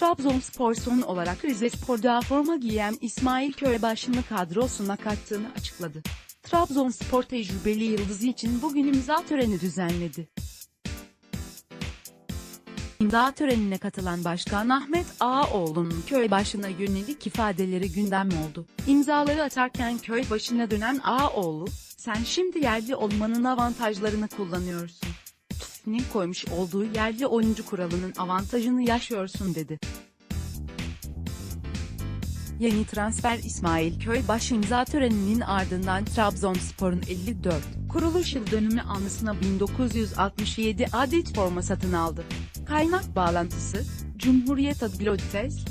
Trabzonspor son olarak Rizespor'da forma giyen İsmail Köybaşı'nı kadrosuna kattığını açıkladı. Trabzonspor tecrübeli yıldızı için bugün imza töreni düzenledi. İmza törenine katılan Başkan Ahmet Ağaoğlu'nun köy başına yönelik ifadeleri gündem oldu. İmzaları atarken köy başına dönen Ağaoğlu, sen şimdi yerli olmanın avantajlarını kullanıyorsun. TÜFF'nin koymuş olduğu yerli oyuncu kuralının avantajını yaşıyorsun dedi. Yeni transfer İsmail Köybaşı imza töreninin ardından Trabzonspor'un 54 kuruluş yıl dönümü anısına 1967 adet forma satın aldı. Kaynak bağlantısı, Cumhuriyet Adlı Lodtes,